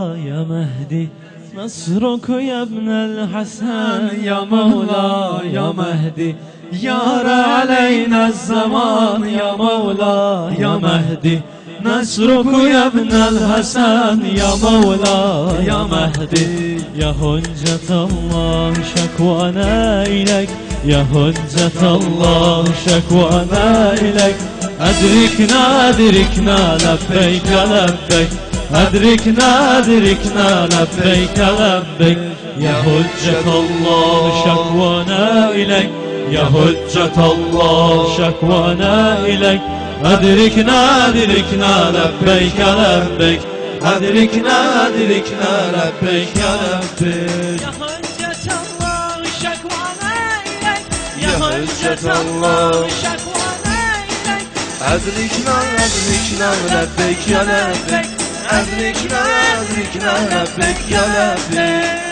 يا مهدي نصرك يا ابن الحسن يا مولا يا مهدي يار علينا الزمان يا مولا يا مهدي نصرك يا ابن الحسن يا مولا يا مهدي يا هجة الله شكوانا إليك يا هجة الله شكوانا إليك أدركنا أدركنا لبيك لبيك أدركنا أدركنا لبيك لبيك يا هجة الله شكوانا إليك يا هجة الله شكوانا إليك أدركنا أدركنا لبيك لبيك أدركنا أدركنا لبيك لبيك يا هجة الله شكوانا إليك يا هجة الله شكوانا إليك أدركنا أدركنا لبيك يا لبيك أدركنا أدركنا لبيك يا لبيك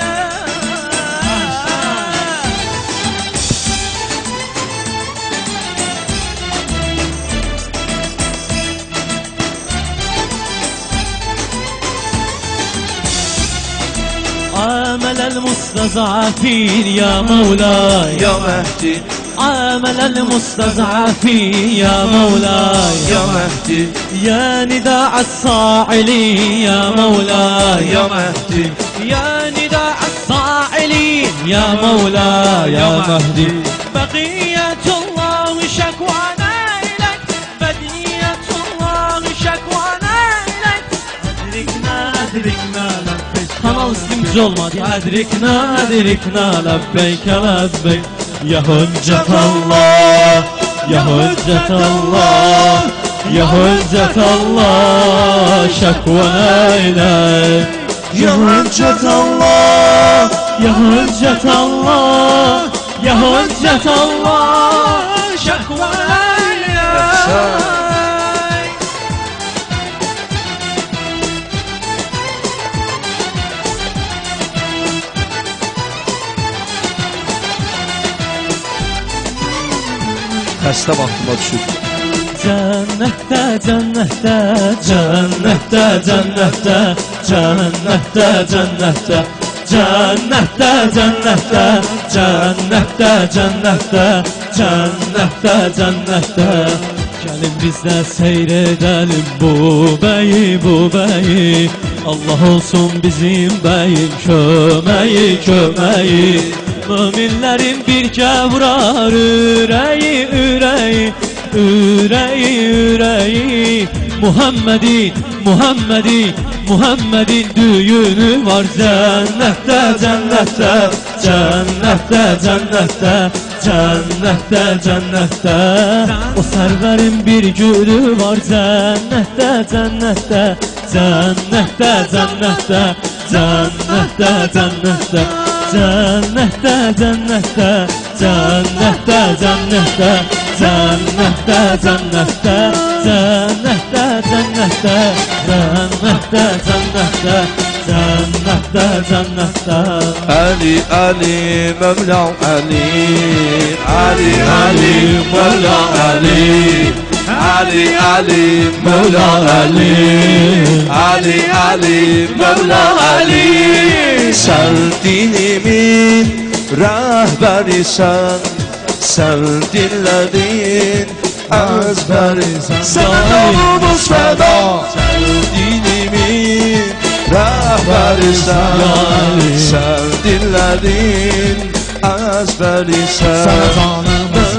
عامل المستضعفين يا مولاي يا مهدي عامل المستضعفين يا مولاي. يا مهدي. يا نداء الصاعلين يا مولاي. يا مهدي. يا نداء الصاعلين يا مولاي. يا مهدي. بقية الله شكوانا إليك. بدية الله شكوانا إليك. أدركنا أدركنا لبيك. Kanal istimci olmadı Adrikna adrikna lebbeyk lebbeyk Ya Hüccet Allah Ya Hüccet Allah Ya Hüccet Allah Şekvana ile Ya Hüccet Allah Ya Hüccet Allah Ya Hüccet Allah. Xəstə vaxtıma düşüb Cennette cennette cennette cennette cennette cennette Cennette cennette cennette cennette cennette cennette Gelin biz de seyredelim bu beyi bu beyi Allah olsun bizim beyim kömeği kömeği Müminlerin bir kevrar üreyi üreyi Üreyi üreyi Muhammed'in Muhammed'in Muhammed'in düğünü var cennette cennette Cennette cennette Cennette cennette. O serverin bir gülü var cennette cennette Cennette cennette Cennette cennette Cennette cennette Cennette cennette Cennette cennette Cennette cennette Cennette cennette Cennette cennette Ali Ali Mevla Ali Ali Ali Mevla Ali Ali Ali Mevla Ali. Ali Ali Mevla Ali. Sen dinimin rehberisen Sen. Dinledin ezberisen Sana yolumuz feda Sen dinimin rehberisen Sen. Dinledin ezberisen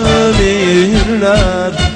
Ölürler ağa musibetleri Demasın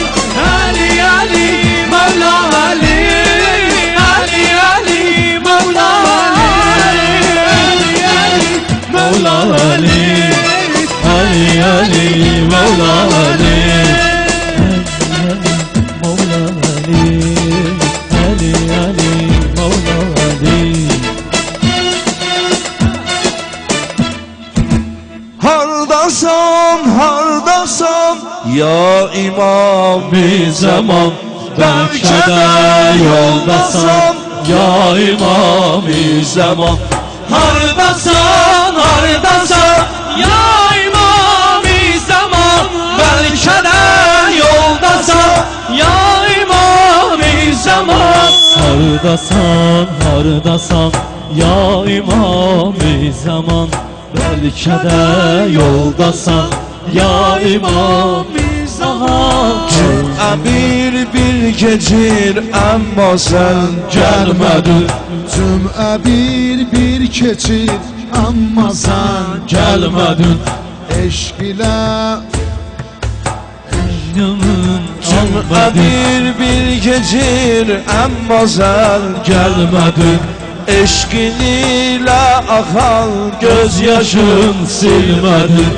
Hardasam, hardasam Ya imam bir zaman Berkede yoldasam Ya imam bir zaman Hardasam, hardasam Ya Hardasan, hardasan Ya imam-ı zaman. Belki de yoldasan Ya imam-ı zaman. Emir bir gecir amma sen gelmedin. Cüm'e bir bir keçir Amma sen Gelmedin. Eşk ile Yanın Almadın bir gecir amma sen Gelmedin Eşkin ile akan Gözyaşın silmedin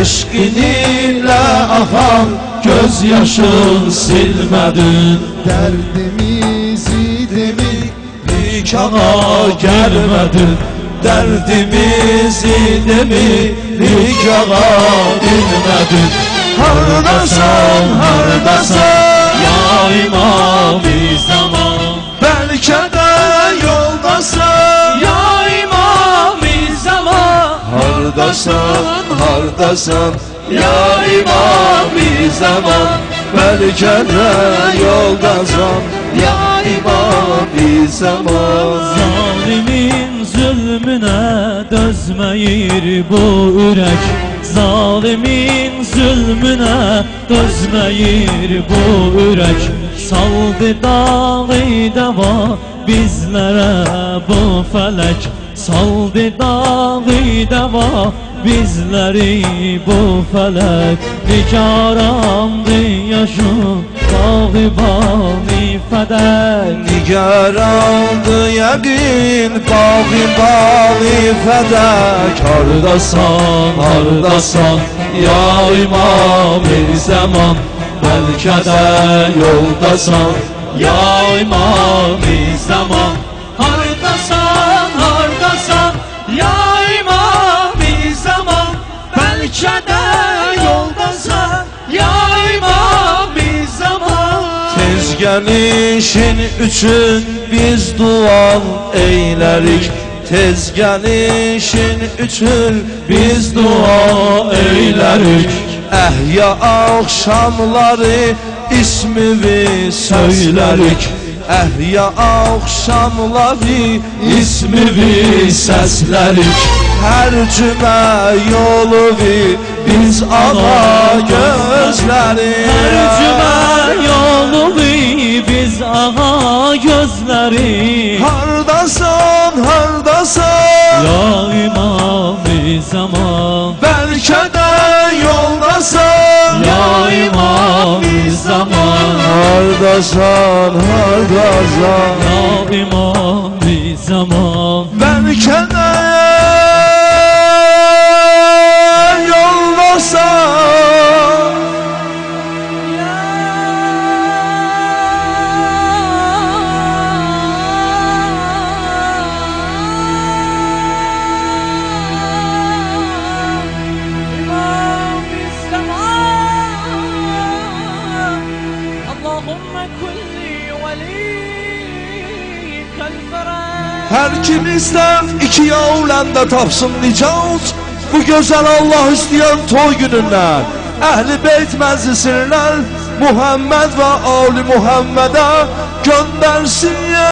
Eşkin ile akan Gözyaşın silmedin Derdimizi demin Nikaha gelmedin Derdimizi demi nikaha Bilmedin Hardasan hardasan. Ya imam-ı zaman. Belki de yoldasan. Ya imam-ı zaman. Hardasan hardasan. Ya imam-ı zaman. Belki de yoldasan. Ya imam-ı zaman. Zalimin zulmüne dözmeyir bu ürek Zalimin zulmüne dözmeyir bu ürek Saldı dağı deva bizlere bu felek Saldı dağı deva bizleri bu felek Nikarandı yaşın bağı bani fedek Nigarandı yəqin Bağı bağı fədək Hardasan, hardasan Ya imam-ı zaman Belki de yoldasan Ya imam-ı zaman Tez gəlişin üçün biz duan eylərik Tez gəlişin üçün biz dua eylərik Əhya axşamları ismini söylərik Əhya axşamları İsmini səslərik Hər cümə yolu biz ağa gözlərik Her cümə yolu ağa gözləri Hardasan, hardasan. Ya imam-ı zaman. Bəlkə də yoldasan. Ya imam-ı zaman. Hardasan, hardasan. Ya imam-ı Her kim ister iki yavranda tapsınlayacağız Bu güzel Allah isteyen toy gününden. Ehli beyt meclisinden Muhammed ve Ali Muhammed'e göndersin ya.